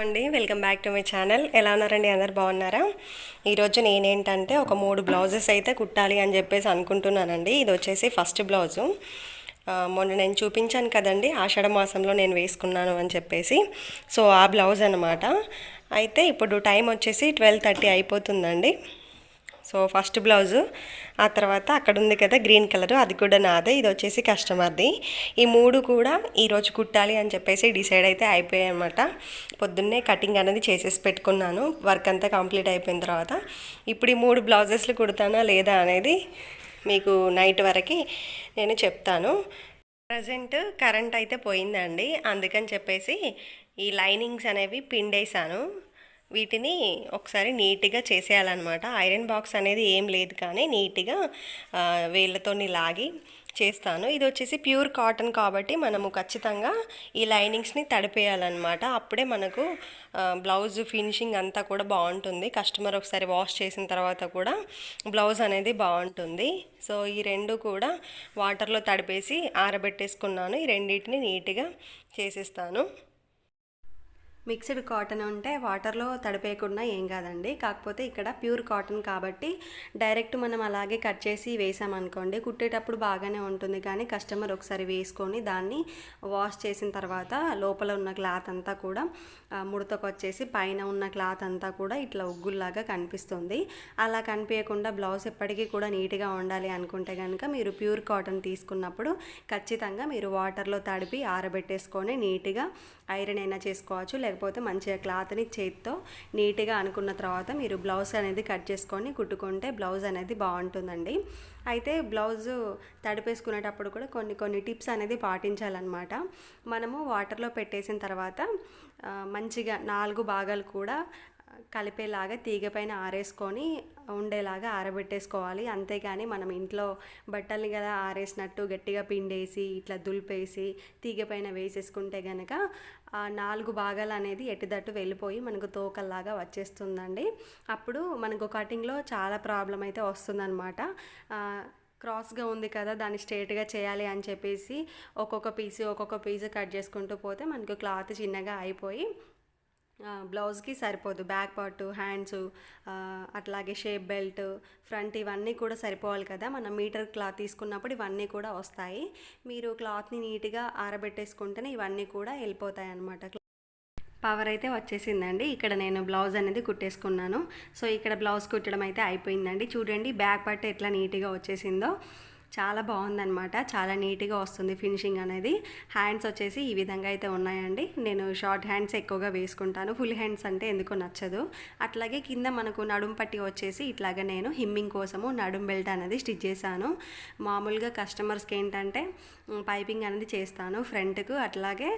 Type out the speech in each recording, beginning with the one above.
అండి welcome back to my channel. ఎలా ఉన్నారండి? అందరు బాగున్నారా? ఈరోజు నేనేంటంటే ఒక మూడు బ్లౌజెస్ అయితే కుట్టాలి అని చెప్పేసి అనుకుంటున్నానండి. ఇది వచ్చేసి ఫస్ట్ బ్లౌజు. మొన్న నేను చూపించాను కదండి ఆషాఢ మాసంలో నేను వేసుకున్నాను అని చెప్పేసి. సో ఆ బ్లౌజ్ అనమాట అయితే ఇప్పుడు టైం వచ్చేసి ట్వెల్వ్ థర్టీ అయిపోతుందండి. సో ఫస్ట్ బ్లౌజు ఆ తర్వాత అక్కడ ఉంది కదా గ్రీన్ కలర్ అది కూడా నాదే ఇది వచ్చేసి కస్టమర్ది. ఈ మూడు కూడా ఈరోజు కుట్టాలి అని చెప్పేసి డిసైడ్ అయితే అయిపోయాయి అనమాట పొద్దున్నే కటింగ్ అనేది చేసేసి పెట్టుకున్నాను వర్క్ అంతా కంప్లీట్ అయిపోయిన తర్వాత. ఇప్పుడు ఈ మూడు బ్లౌజెస్లు కుడతానా లేదా అనేది మీకు నైట్ వరకు నేను చెప్తాను. ప్రజెంట్ కరెంట్ అయితే పోయిందండి అందుకని చెప్పేసి ఈ లైనింగ్స్ అనేవి పిండేశాను. వీటిని ఒకసారి నీట్గా చేసేయాలన్నమాట. ఐరన్ బాక్స్ అనేది ఏం లేదు కానీ నీట్గా వేళ్ళతో లాగి చేస్తాను. ఇది వచ్చేసి ప్యూర్ కాటన్ కాబట్టి మనము ఖచ్చితంగా ఈ లైనింగ్స్ని తడిపేయాలన్నమాట. అప్పుడే మనకు బ్లౌజ్ ఫినిషింగ్ అంతా కూడా బాగుంటుంది. కస్టమర్ ఒకసారి వాష్ చేసిన తర్వాత కూడా బ్లౌజ్ అనేది బాగుంటుంది. సో ఈ రెండు కూడా వాటర్లో తడిపేసి ఆరబెట్టేసుకున్నాను. ఈ రెండింటిని నీట్గా చేసేస్తాను. మిక్స్డ్ కాటన్ ఉంటే వాటర్లో తడిపేయకుండా ఏం కాదండి. కాకపోతే ఇక్కడ ప్యూర్ కాటన్ కాబట్టి డైరెక్ట్ మనం అలాగే కట్ చేసి వేసామనుకోండి కుట్టేటప్పుడు బాగానే ఉంటుంది. కానీ కస్టమర్ ఒకసారి వేసుకొని దాన్ని వాష్ చేసిన తర్వాత లోపల ఉన్న క్లాత్ అంతా కూడా ముడతకొచ్చేసి పైన ఉన్న క్లాత్ అంతా కూడా ఇట్లా ఉగ్గుల్లాగా కనిపిస్తుంది. అలా కనిపించకుండా బ్లౌజ్ ఎప్పటికీ కూడా నీట్గా ఉండాలి అనుకుంటే కనుక మీరు ప్యూర్ కాటన్ తీసుకున్నప్పుడు ఖచ్చితంగా మీరు వాటర్లో తడిపి ఆరబెట్టేసుకొని నీట్గా ఐరన్ అయినా చేసుకోవచ్చు. లేకపోతే మంచిగా క్లాత్ని చేతితో నీట్గా అనుకున్న తర్వాత మీరు బ్లౌజ్ అనేది కట్ చేసుకొని కుట్టుకుంటే బ్లౌజ్ అనేది బాగుంటుందండి. అయితే బ్లౌజ్ తడిపేసుకునేటప్పుడు కూడా కొన్ని కొన్ని టిప్స్ అనేది పాటించాలన్నమాట. మనము వాటర్లో పెట్టేసిన తర్వాత మంచిగా నాలుగు భాగాలు కూడా కలిపేలాగా తీగ పైన ఆరేసుకొని ఉండేలాగా ఆరబెట్టేసుకోవాలి. అంతేగాని మనం ఇంట్లో బట్టల్ని కదా ఆరేసినట్టు గట్టిగా పిండేసి ఇట్లా దులిపేసి తీగ పైన వేసేసుకుంటే కనుక నాలుగు భాగాలు అనేది ఎటుదట్టు వెళ్ళిపోయి మనకు తోకల్లాగా వచ్చేస్తుందండి. అప్పుడు మనకు కటింగ్లో చాలా ప్రాబ్లం అయితే వస్తుందన్నమాట. క్రాస్గా ఉంది కదా దాన్ని స్ట్రేట్గా చేయాలి అని చెప్పేసి ఒక్కొక్క పీసు ఒక్కొక్క పీసు కట్ చేసుకుంటూ పోతే మనకు క్లాత్ చిన్నగా అయిపోయి బ్లౌజ్కి సరిపోదు. బ్యాక్ పార్ట్ హ్యాండ్స్ అట్లాగే షేప్ బెల్ట్ ఫ్రంట్ ఇవన్నీ కూడా సరిపోవాలి కదా. మనం మీటర్ క్లాత్ తీసుకున్నప్పుడు ఇవన్నీ కూడా వస్తాయి. మీరు క్లాత్ని నీట్గా ఆరబెట్టేసుకుంటేనే ఇవన్నీ కూడా వెళ్ళిపోతాయి అన్నమాట. పవర్ అయితే వచ్చేసిందండి. ఇక్కడ నేను బ్లౌజ్ అనేది కుట్టేసుకున్నాను. సో ఇక్కడ బ్లౌజ్ కుట్టడం అయితే అయిపోయిందండి. చూడండి బ్యాక్ పార్ట్ ఎట్లా నీట్గా వచ్చేసిందో. చాలా బాగుందనమాట చాలా నీట్గా వస్తుంది ఫినిషింగ్ అనేది. హ్యాండ్స్ వచ్చేసి ఈ విధంగా అయితే ఉన్నాయండి. నేను షార్ట్ హ్యాండ్స్ ఎక్కువగా వేసుకుంటాను. ఫుల్ హ్యాండ్స్ అంటే ఎందుకో నచ్చదు. అట్లాగే కింద మనకు నడుం పట్టి వచ్చేసి ఇట్లాగా నేను హిమ్మింగ్ కోసము నడుం బెల్ట్ అనేది స్టిచ్ చేశాను. మామూలుగా కస్టమర్స్కి ఏంటంటే పైపింగ్ అనేది చేస్తాను. ఫ్రంట్కు అట్లాగే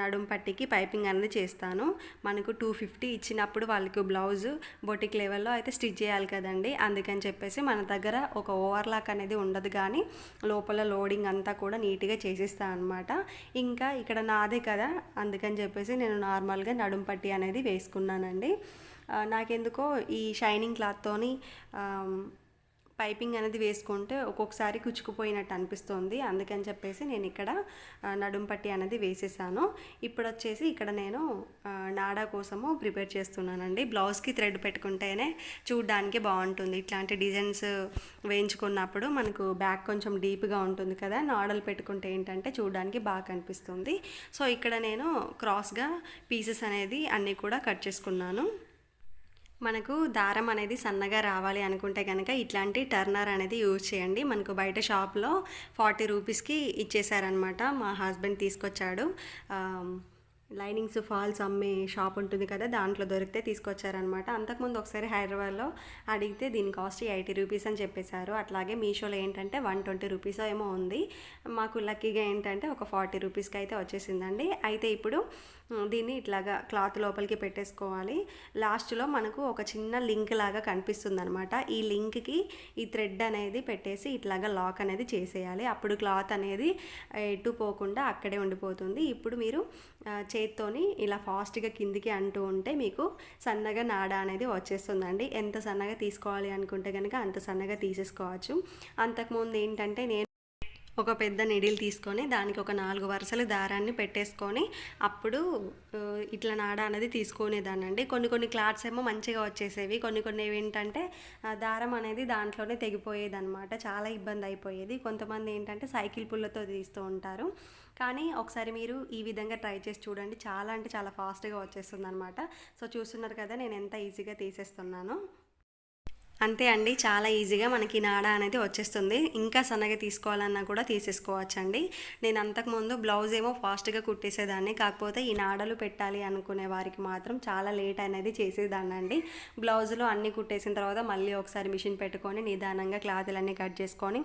నడుం పట్టికి పైపింగ్ అనేది చేస్తాను. మనకు టూ ఫిఫ్టీ ఇచ్చినప్పుడు వాళ్ళకు బ్లౌజ్ బొటిక్ లెవెల్లో అయితే స్టిచ్ చేయాలి కదండి. అందుకని చెప్పేసి మన దగ్గర ఒక ఓవర్లాక్ అనేది ఉండదు కానీ లోపల లోడింగ్ అంతా కూడా నీట్గా చేసిస్తాను అనమాట ఇంకా ఇక్కడ నాదే కదా అందుకని చెప్పేసి నేను నార్మల్గా నడుం పట్టి అనేది వేసుకున్నానండి. నాకెందుకో ఈ షైనింగ్ క్లాత్తోని పైపింగ్ అనేది వేసుకుంటే ఒక్కొక్కసారి కుచ్చుకుపోయినట్టు అనిపిస్తుంది. అందుకని చెప్పేసి నేను ఇక్కడ నడుంపట్టి నడుం పట్టి అనేది వేసేసాను. ఇప్పుడు వచ్చేసి ఇక్కడ నేను నాడా కోసము ప్రిపేర్ చేస్తున్నానండి. బ్లౌజ్కి థ్రెడ్ పెట్టుకుంటేనే చూడడానికి బాగుంటుంది. ఇట్లాంటి డిజైన్స్ వేయించుకున్నప్పుడు మనకు బ్యాక్ కొంచెం డీప్గా ఉంటుంది కదా నాడలు పెట్టుకుంటే ఏంటంటే చూడడానికి బాగా కనిపిస్తుంది. సో ఇక్కడ నేను క్రాస్గా పీసెస్ అనేది అన్నీ కూడా కట్ చేసుకున్నాను. మనకు దారం అనేది సన్నగా రావాలి అనుకుంటే కనుక ఇట్లాంటి టర్నర్ అనేది యూజ్ చేయండి. మనకు బయట షాప్లో ఫార్టీ రూపీస్కి ఇచ్చేసారనమాట మా హస్బెండ్ తీసుకొచ్చాడు. లైనింగ్స్ ఫాల్స్ అమ్మే షాప్ ఉంటుంది కదా దాంట్లో దొరికితే తీసుకొచ్చారనమాట అంతకుముందు ఒకసారి హైదరాబాద్లో అడిగితే దీని కాస్ట్ ఎయిటీ రూపీస్ అని చెప్పేశారు. అట్లాగే మీషోలో ఏంటంటే వన్ ట్వంటీ రూపీస్ ఏమో ఉంది. మాకు లక్కీగా ఏంటంటే ఒక ఫార్టీ రూపీస్కి అయితే వచ్చేసిందండి. అయితే ఇప్పుడు దీన్ని ఇట్లాగా క్లాత్ లోపలికి పెట్టేసుకోవాలి. లాస్ట్లో మనకు ఒక చిన్న లింక్ లాగా కనిపిస్తుంది అనమాట ఈ లింక్కి ఈ థ్రెడ్ అనేది పెట్టేసి ఇట్లాగా లాక్ అనేది చేసేయాలి. అప్పుడు క్లాత్ అనేది ఆ, ఎటు పోకుండా అక్కడే ఉండిపోతుంది. ఇప్పుడు మీరు చేత్తోని ఇలా ఫాస్ట్గా కిందికి అంటూ ఉంటే మీకు సన్నగా నాడ అనేది వచ్చేస్తుందండి. ఎంత సన్నగా తీసుకోవాలి అనుకుంటే కనుక అంత సన్నగా తీసేసుకోవచ్చు. అంతకుముందు ఏంటంటే నేను ఒక పెద్ద నిడిల్ తీసుకొని దానికి ఒక నాలుగు వరుసలు దారాన్ని పెట్టేసుకొని అప్పుడు ఇట్లా నాడ అనేది తీసుకునేదానండి కొన్ని కొన్ని క్లాత్స్ ఏమో మంచిగా వచ్చేసేవి కొన్ని కొన్ని ఏంటంటే దారం అనేది దాంట్లోనే తెగిపోయేది అనమాట చాలా ఇబ్బంది అయిపోయేది. కొంతమంది ఏంటంటే సైకిల్ పుల్లతో తీస్తూ ఉంటారు. కానీ ఒకసారి మీరు ఈ విధంగా ట్రై చేసి చూడండి. చాలా అంటే చాలా ఫాస్ట్గా వచ్చేస్తుంది అనమాట సో చూస్తున్నారు కదా నేను ఎంత ఈజీగా తీసేస్తున్నాను. అంతే అండి చాలా ఈజీగా మనకి నాడ అనేది వచ్చేస్తుంది. ఇంకా సన్నగా తీసుకోవాలన్నా కూడా తీసేసుకోవచ్చండి. నేను అంతకుముందు బ్లౌజ్ ఏమో ఫాస్ట్గా కుట్టేసేదాన్ని. కాకపోతే ఈ నాడలు పెట్టాలి అనుకునే వారికి మాత్రం చాలా లేట్ అనేది చేసేదాన్ని అండి బ్లౌజులు అన్నీ కుట్టేసిన తర్వాత మళ్ళీ ఒకసారి మిషన్ పెట్టుకొని నిదానంగా క్లాతులన్నీ కట్ చేసుకొని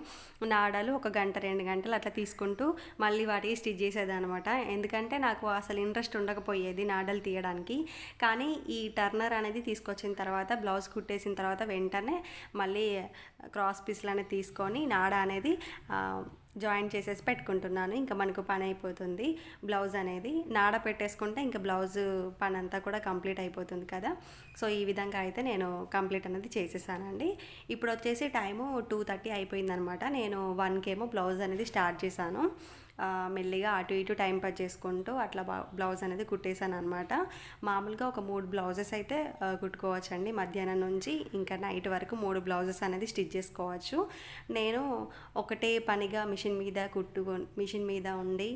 నాడాలు ఒక గంట రెండు గంటలు అట్లా తీసుకుంటూ మళ్ళీ వాటికి స్టిచ్ చేసేదనమాట ఎందుకంటే నాకు అసలు ఇంట్రెస్ట్ ఉండకపోయేది నాడలు తీయడానికి. కానీ ఈ టర్నర్ అనేది తీసుకొచ్చిన తర్వాత బ్లౌజ్ కుట్టేసిన తర్వాత వెంటనే మళ్ళీ క్రాస్ పీస్లు అనేది తీసుకొని నాడ అనేది జాయిన్ చేసేసి పెట్టుకుంటున్నాను. ఇంకా మనకు పని అయిపోతుంది. బ్లౌజ్ అనేది నాడ పెట్టేసుకుంటే ఇంకా బ్లౌజ్ పని అంతా కూడా కంప్లీట్ అయిపోతుంది కదా. సో ఈ విధంగా అయితే నేను కంప్లీట్ అనేది చేసేసానండి. ఇప్పుడు వచ్చేసి టైము టూ థర్టీ అయిపోయిందనమాట. నేను వన్కేమో బ్లౌజ్ అనేది స్టార్ట్ చేశాను. మెల్లిగా అటు ఇటు టైం పాస్ చేసుకుంటూ అట్లా బ్లౌజ్ అనేది కుట్టేశాను అనమాట మామూలుగా ఒక మూడు బ్లౌజెస్ అయితే కుట్టుకోవచ్చండి. మధ్యాహ్నం నుంచి ఇంకా నైట్ వరకు మూడు బ్లౌజెస్ అనేది స్టిచ్ చేసుకోవచ్చు. నేను ఒకటే పనిగా మిషన్ మీద కుట్టుకొని మిషన్ మీద ఉండి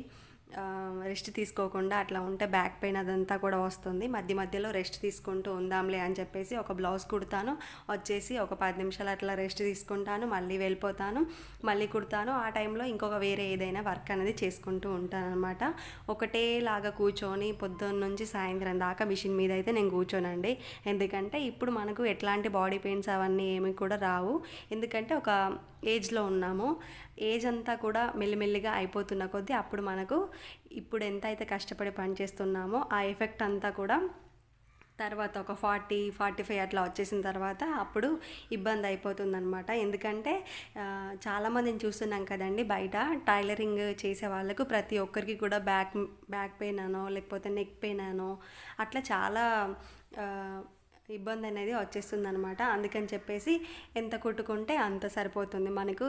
రెస్ట్ తీసుకోకుండా అట్లా ఉంటే బ్యాక్ పెయిన్ అదంతా కూడా వస్తుంది. మధ్య మధ్యలో రెస్ట్ తీసుకుంటూ ఉందాంలే అని చెప్పేసి ఒక బ్లౌజ్ కుడతాను. వచ్చేసి ఒక పది నిమిషాలు అట్లా రెస్ట్ తీసుకుంటాను. మళ్ళీ వెళ్ళిపోతాను. మళ్ళీ కుడతాను. ఆ టైంలో ఇంకొక వేరే ఏదైనా వర్క్ అనేది చేసుకుంటూ ఉంటాను అనమాట ఒకటేలాగా కూర్చొని పొద్దున్న నుంచి సాయంత్రం దాకా మిషన్ మీద అయితే నేను కూర్చోనండి. ఎందుకంటే ఇప్పుడు మనకు ఎట్లాంటి బాడీ పెయిన్స్ అవన్నీ ఏమి కూడా రావు. ఎందుకంటే ఒక ఏజ్లో ఉన్నాము. ఏజ్ అంతా కూడా మెల్లిమెల్లిగా అయిపోతున్న కొద్దీ అప్పుడు మనకు ఇప్పుడు ఎంత అయితే కష్టపడి పని చేస్తున్నామో ఆ ఎఫెక్ట్ అంతా కూడా తర్వాత ఒక ఫార్టీ ఫార్టీ ఫైవ్ అట్లా వచ్చేసిన తర్వాత అప్పుడు ఇబ్బంది అయిపోతుందనమాట ఎందుకంటే చాలామందిని చూస్తున్నాం కదండి బయట టైలరింగ్ చేసే వాళ్ళకు ప్రతి ఒక్కరికి కూడా బ్యాక్ బ్యాక్ పెయిన్ అనో లేకపోతే నెక్ పెయిన్ అనో అట్లా చాలా ఇబ్బంది అనేది వచ్చేస్తుంది అనమాట అందుకని చెప్పేసి ఎంత కుట్టుకుంటే అంత సరిపోతుంది. మనకు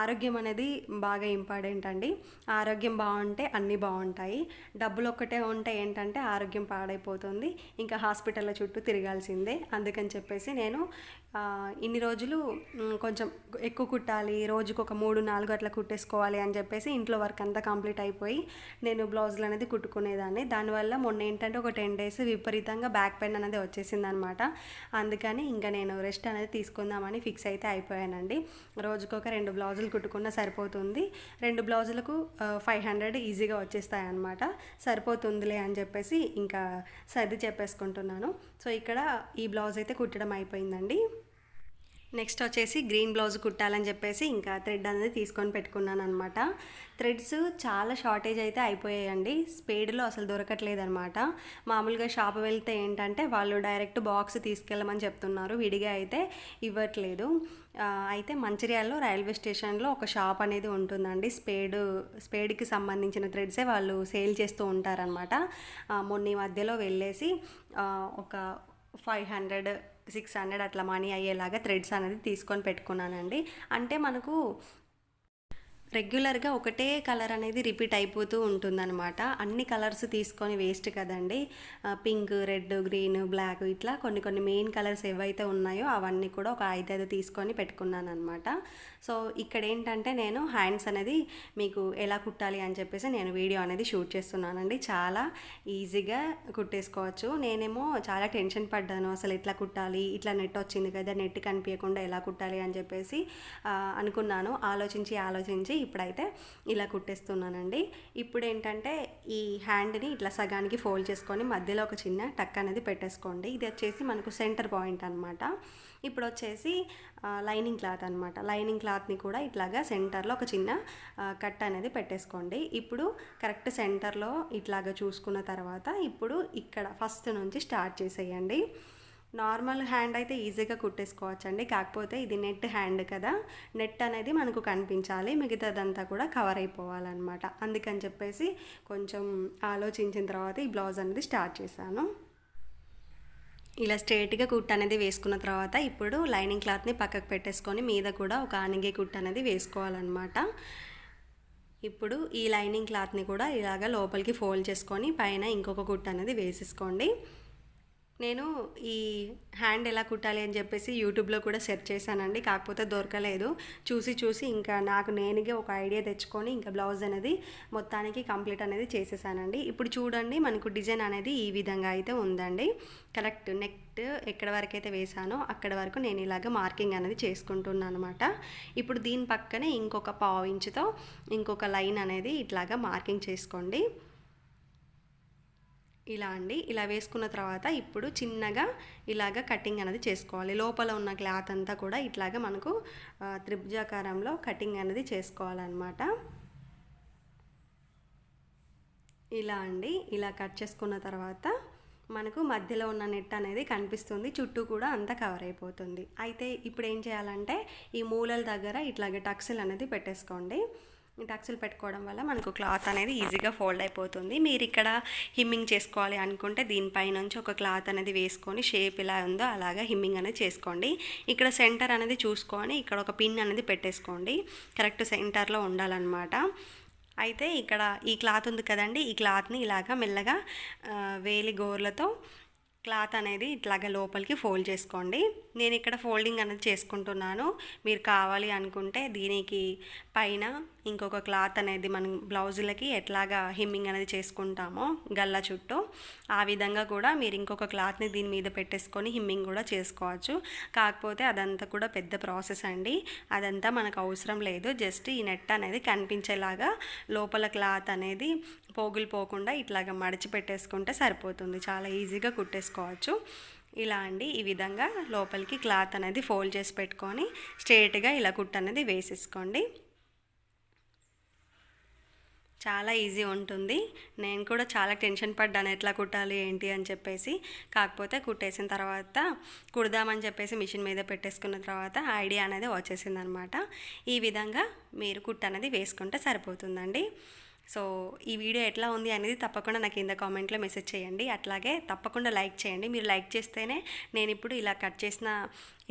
ఆరోగ్యం అనేది బాగా ఇంపార్టెంట్ అండి. ఆరోగ్యం బాగుంటే అన్నీ బాగుంటాయి. డబ్బులు ఒక్కటే ఉంటే ఏంటంటే ఆరోగ్యం పాడైపోతుంది. ఇంకా హాస్పిటల్ల చుట్టూ తిరగాల్సిందే. అందుకని చెప్పేసి నేను ఇన్ని రోజులు కొంచెం ఎక్కువ కుట్టాలి. రోజుకు ఒక మూడు నాలుగు అట్లా కుట్టేసుకోవాలి అని చెప్పేసి ఇంట్లో వర్క్ అంతా కంప్లీట్ అయిపోయి నేను బ్లౌజులు అనేది కుట్టుకునేదాన్ని. దానివల్ల మొన్న ఏంటంటే ఒక టెన్ డేస్ విపరీతంగా బ్యాక్ పెయిన్ అనేది వచ్చేసింది అనమాట అందుకని ఇంకా నేను రెస్ట్ అనేది తీసుకుందామని ఫిక్స్ అయితే అయిపోయానండి. రోజుకొక రెండు బ్లౌజులు కుట్టుకున్న సరిపోతుంది. రెండు బ్లౌజులకు ఫైవ్ హండ్రెడ్ ఈజీగా వచ్చేస్తాయన్నమాట. సరిపోతుందిలే అని చెప్పేసి ఇంకా సర్ది చెప్పేసుకుంటున్నాను. సో ఇక్కడ ఈ బ్లౌజ్ అయితే కుట్టడం అయిపోయిందండి. నెక్స్ట్ వచ్చేసి గ్రీన్ బ్లౌజ్ కుట్టాలని చెప్పేసి ఇంకా థ్రెడ్ అనేది తీసుకొని పెట్టుకున్నాను అనమాట థ్రెడ్స్ చాలా షార్టేజ్ అయితే అయిపోయాయండి. స్పేడ్లో అసలు దొరకట్లేదు అనమాట మామూలుగా షాప్ వెళ్తే ఏంటంటే వాళ్ళు డైరెక్ట్ బాక్స్ తీసుకెళ్ళమని చెప్తున్నారు. విడిగా అయితే ఇవ్వట్లేదు. అయితే మంచిర్యాలలో రైల్వే స్టేషన్లో ఒక షాప్ అనేది ఉంటుందండి. స్పేడ్ స్పేడ్కి సంబంధించిన థ్రెడ్సే వాళ్ళు సేల్ చేస్తూ ఉంటారనమాట మొన్న ఈ మధ్యలో వెళ్ళేసి ఒక ఫైవ్ హండ్రెడ్ సిక్స్ హండ్రెడ్ అట్లా మనీ అయ్యేలాగా థ్రెడ్స్ అనేది తీసుకొని పెట్టుకున్నానండి. అంటే మనకు రెగ్యులర్గా ఒకటే కలర్ అనేది రిపీట్ అయిపోతూ ఉంటుందన్నమాట. అన్ని కలర్స్ తీసుకొని వేస్ట్ కదండి. పింక్ రెడ్ గ్రీన్ బ్లాక్ ఇట్లా కొన్ని కొన్ని మెయిన్ కలర్స్ ఏవైతే ఉన్నాయో అవన్నీ కూడా ఒక ఐదైదు తీసుకొని పెట్టుకున్నాను అనమాట సో ఇక్కడ ఏంటంటే నేను హ్యాండ్స్ అనేది మీకు ఎలా కుట్టాలి అని చెప్పేసి నేను వీడియో అనేది షూట్ చేస్తున్నానండి. చాలా ఈజీగా కుట్టేసుకోవచ్చు. నేనేమో చాలా టెన్షన్ పడ్డాను. అసలు ఎట్లా కుట్టాలి? ఇట్లా నెట్ వచ్చింది కదా నెట్ కనిపించకుండా ఎలా కుట్టాలి అని చెప్పేసి అనుకున్నాను. ఆలోచించి ఆలోచించి ఇప్పుడైతే ఇలా కుట్టేస్తున్నానండి. ఇప్పుడు ఏంటంటే ఈ హ్యాండ్ని ఇట్లా సగానికి ఫోల్డ్ చేసుకొని మధ్యలో ఒక చిన్న టక్ అనేది పెట్టేసుకోండి. ఇది వచ్చేసి మనకు సెంటర్ పాయింట్ అనమాట ఇప్పుడు వచ్చేసి లైనింగ్ క్లాత్ అనమాట లైనింగ్ క్లాత్ని కూడా ఇట్లాగా సెంటర్లో ఒక చిన్న కట్ అనేది పెట్టేసుకోండి. ఇప్పుడు కరెక్ట్ సెంటర్లో ఇట్లాగా చూసుకున్న తర్వాత ఇప్పుడు ఇక్కడ ఫస్ట్ నుంచి స్టార్ట్ చేసేయండి. నార్మల్ హ్యాండ్ అయితే ఈజీగా కుట్టేసుకోవచ్చండి. కాకపోతే ఇది నెట్ హ్యాండ్ కదా. నెట్ అనేది మనకు కనిపించాలి. మిగతాదంతా కూడా కవర్ అయిపోవాలన్నమాట. అందుకని చెప్పేసి కొంచెం ఆలోచించిన తర్వాత ఈ బ్లౌజ్ అనేది స్టార్ట్ చేశాను. ఇలా స్ట్రేట్గా కుట్ అనేది వేసుకున్న తర్వాత ఇప్పుడు లైనింగ్ క్లాత్ని పక్కకు పెట్టేసుకొని మీద కూడా ఒక ఆనిగే కుట్ అనేది వేసుకోవాలన్నమాట. ఇప్పుడు ఈ లైనింగ్ క్లాత్ని కూడా ఇలాగ లోపలికి ఫోల్డ్ చేసుకొని పైన ఇంకొక కుట్ అనేది వేసేసుకోండి. నేను ఈ హ్యాండ్ ఎలా కుట్టాలి అని చెప్పేసి యూట్యూబ్లో కూడా సెర్చ్ చేశానండి. కాకపోతే దొరకలేదు. చూసి చూసి ఇంకా నాకు నేనుగా ఒక ఐడియా తెచ్చుకొని ఇంకా బ్లౌజ్ అనేది మొత్తానికి కంప్లీట్ అనేది చేసేసానండి. ఇప్పుడు చూడండి మనకు డిజైన్ అనేది ఈ విధంగా అయితే ఉందండి. కరెక్ట్ నెక్ ఎక్కడ వరకు అయితే వేసానో అక్కడ వరకు నేను ఇలాగ మార్కింగ్ అనేది చేసుకుంటున్నాను అనమాట ఇప్పుడు దీని పక్కనే ఇంకొక పావు ఇంచుతో ఇంకొక లైన్ అనేది ఇట్లాగా మార్కింగ్ చేసుకోండి. ఇలా అండి ఇలా వేసుకున్న తర్వాత ఇప్పుడు చిన్నగా ఇలాగ కటింగ్ అనేది చేసుకోవాలి. లోపల ఉన్న క్లాత్ అంతా కూడా ఇట్లాగ మనకు త్రిభుజాకారంలో కటింగ్ అనేది చేసుకోవాలన్నమాట. ఇలా అండి ఇలా కట్ చేసుకున్న తర్వాత మనకు మధ్యలో ఉన్న నెట్ అనేది కనిపిస్తుంది. చుట్టూ కూడా అంతా కవర్ అయిపోతుంది. అయితే ఇప్పుడు ఏం చేయాలంటే ఈ మూలల దగ్గర ఇట్లాగే టక్స్లు అనేది పెట్టేసుకోండి. టక్స్లు పెట్టుకోవడం వల్ల మనకు క్లాత్ అనేది ఈజీగా ఫోల్డ్ అయిపోతుంది. మీరు ఇక్కడ హిమ్మింగ్ చేసుకోవాలి అనుకుంటే దీనిపై నుంచి ఒక క్లాత్ అనేది వేసుకొని షేప్ ఇలా ఉందో అలాగా హిమ్మింగ్ అనేది చేసుకోండి. ఇక్కడ సెంటర్ అనేది చూసుకొని ఇక్కడ ఒక పిన్ అనేది పెట్టేసుకోండి. కరెక్ట్ సెంటర్లో ఉండాలన్నమాట. అయితే ఇక్కడ ఈ క్లాత్ ఉంది కదండి ఈ క్లాత్ని ఇలాగా మెల్లగా వేలి గోర్లతో క్లాత్ అనేది ఇట్లాగా లోపలికి ఫోల్డ్ చేసుకోండి. నేను ఇక్కడ ఫోల్డింగ్ అనేది చేసుకుంటున్నాను. మీరు కావాలి అనుకుంటే దీనికి పైన ఇంకొక క్లాత్ అనేది మనం బ్లౌజులకి ఎట్లాగా హిమ్మింగ్ అనేది చేసుకుంటామో గల్ల చుట్టూ ఆ విధంగా కూడా మీరు ఇంకొక క్లాత్ని దీని మీద పెట్టేసుకొని హిమ్మింగ్ కూడా చేసుకోవచ్చు. కాకపోతే అదంతా కూడా పెద్ద ప్రాసెస్ అండి. అదంతా మనకు అవసరం లేదు. జస్ట్ ఈ నెట్ అనేది కనిపించేలాగా లోపల క్లాత్ అనేది పోగులు పోకుండా ఇట్లాగా మడిచి పెట్టేసుకుంటే సరిపోతుంది. చాలా ఈజీగా కుట్టేసుకోవచ్చు. ఇలా అండి ఈ విధంగా లోపలికి క్లాత్ అనేది ఫోల్డ్ చేసి పెట్టుకొని స్ట్రేట్గా ఇలా కుట్ అనేది వేసేసుకోండి. చాలా ఈజీ ఉంటుంది. నేను కూడా చాలా టెన్షన్ పడ్డాను ఎట్లా కుట్టాలి ఏంటి అని చెప్పేసి. కాకపోతే కుట్టేసిన తర్వాత కుడదామని చెప్పేసి మిషన్ మీద పెట్టేసుకున్న తర్వాత ఐడియా అనేది వచ్చేసింది అనమాట ఈ విధంగా మీరు కుట్ట అనేది వేసుకుంటే సరిపోతుందండి. సో ఈ వీడియో ఎట్లా ఉంది అనేది తప్పకుండా నాకు కింద కామెంట్లో మెసేజ్ చేయండి. అట్లాగే తప్పకుండా లైక్ చేయండి. మీరు లైక్ చేస్తేనే నేను ఇప్పుడు ఇలా కట్ చేసిన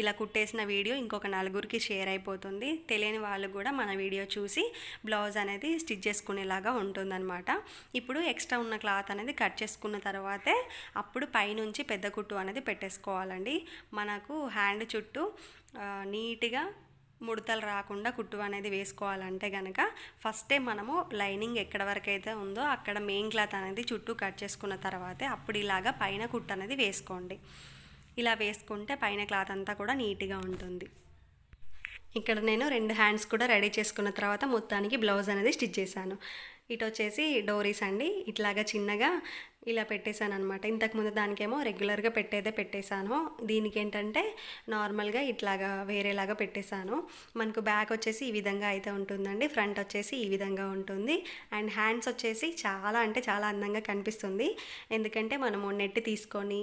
ఇలా కుట్టేసిన వీడియో ఇంకొక నలుగురికి షేర్ అయిపోతుంది. తెలియని వాళ్ళు కూడా మన వీడియో చూసి బ్లౌజ్ అనేది స్టిచ్ చేసుకునేలాగా ఉంటుందన్నమాట. ఇప్పుడు ఎక్స్ట్రా ఉన్న క్లాత్ అనేది కట్ చేసుకున్న తర్వాతే అప్పుడు పైనుంచి పెద్ద కుట్టు అనేది పెట్టేసుకోవాలండి. మనకు హ్యాండ్ చుట్టూ నీట్గా ముడతలు రాకుండా కుట్టు అనేది వేసుకోవాలంటే కనుక ఫస్టే మనము లైనింగ్ ఎక్కడ వరకు అయితే ఉందో అక్కడ మెయిన్ క్లాత్ అనేది చుట్టూ కట్ చేసుకున్న తర్వాతే అప్పుడు ఇలాగా పైన కుట్టు అనేది వేసుకోండి. ఇలా వేసుకుంటే పైన క్లాత్ అంతా కూడా నీట్గా ఉంటుంది. ఇక్కడ నేను రెండు హ్యాండ్స్ కూడా రెడీ చేసుకున్న తర్వాత మొత్తానికి బ్లౌజ్ అనేది స్టిచ్ చేశాను. ఇటు వచ్చేసి డోరీస్ అండి. ఇట్లాగా చిన్నగా ఇలా పెట్టేశాను అనమాట ఇంతకుముందు దానికేమో రెగ్యులర్గా పెట్టేదే పెట్టేశాను. దీనికి ఏంటంటే నార్మల్గా ఇట్లాగా వేరేలాగా పెట్టేశాను. మనకు బ్యాక్ వచ్చేసి ఈ విధంగా అయితే ఉంటుందండి. ఫ్రంట్ వచ్చేసి ఈ విధంగా ఉంటుంది. అండ్ హ్యాండ్స్ వచ్చేసి చాలా అంటే చాలా అందంగా కనిపిస్తుంది. ఎందుకంటే మనము నెట్ తీసుకొని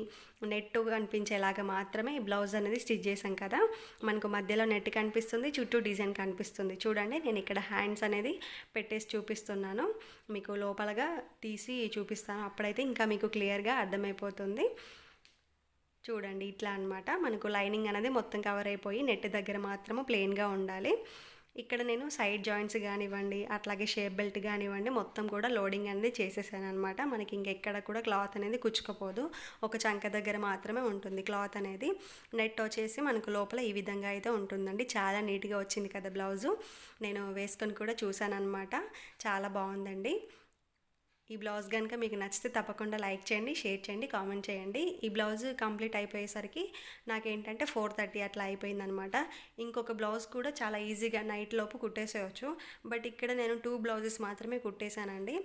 నెట్ కనిపించేలాగా మాత్రమే బ్లౌజ్ అనేది స్టిచ్ చేసాం కదా. మనకు మధ్యలో నెట్ కనిపిస్తుంది చుట్టూ డిజైన్ కనిపిస్తుంది. చూడండి నేను ఇక్కడ హ్యాండ్స్ అనేది పెట్టేసి చూపిస్తున్నాను. మీకు లోపలగా తీసి చూపిస్తాను. అప్పుడైతే ఇంకా మీకు క్లియర్గా అర్థమైపోతుంది. చూడండి ఇట్లా అనమాట మనకు లైనింగ్ అనేది మొత్తం కవర్ అయిపోయి నెట్ దగ్గర మాత్రము ప్లెయిన్గా ఉండాలి. ఇక్కడ నేను సైడ్ జాయింట్స్ కానివ్వండి అట్లాగే షేప్ బెల్ట్ కానివ్వండి మొత్తం కూడా లోడింగ్ అనేది చేసేసాను అనమాట మనకి ఇంకెక్కడ కూడా క్లాత్ అనేది కుచ్చుకోపోదు. ఒక చంక దగ్గర మాత్రమే ఉంటుంది క్లాత్ అనేది. నెట్ వచ్చేసి మనకు లోపల ఈ విధంగా అయితే ఉంటుందండి. చాలా నీట్గా వచ్చింది కదా బ్లౌజు. నేను వేసుకొని కూడా చూశాను అనమాట చాలా బాగుందండి. ఈ బ్లౌజ్ కనుక మీకు నచ్చితే తప్పకుండా లైక్ చేయండి షేర్ చేయండి కామెంట్ చేయండి. ఈ బ్లౌజ్ కంప్లీట్ అయిపోయేసరికి నాకేంటంటే ఫోర్ థర్టీ అట్లా అయిపోయిందనమాట. ఇంకొక బ్లౌజ్ కూడా చాలా ఈజీగా నైట్ లోపు కుట్టేసేయచ్చు. బట్ ఇక్కడ నేను టూ బ్లౌజెస్ మాత్రమే కుట్టేశానండి.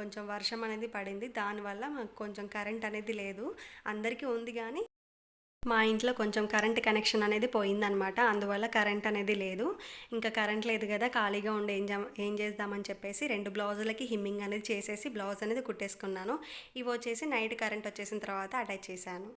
కొంచెం వర్షం అనేది పడింది. దానివల్ల మాకు కొంచెం కరెంట్ అనేది లేదు. అందరికీ ఉంది కానీ మా ఇంట్లో కొంచెం కరెంట్ కనెక్షన్ అనేది పోయిందనమాట. అందువల్ల కరెంట్ అనేది లేదు. ఇంకా కరెంట్ లేదు కదా ఖాళీగా ఉండి ఏం ఏం చేద్దామని చెప్పేసి రెండు బ్లౌజులకి హిమ్మింగ్ అనేది చేసేసి బ్లౌజ్ అనేది కుట్టేసుకున్నాను. ఇవి వచ్చేసి నైట్ కరెంట్ వచ్చేసిన తర్వాత అటాచ్ చేశాను.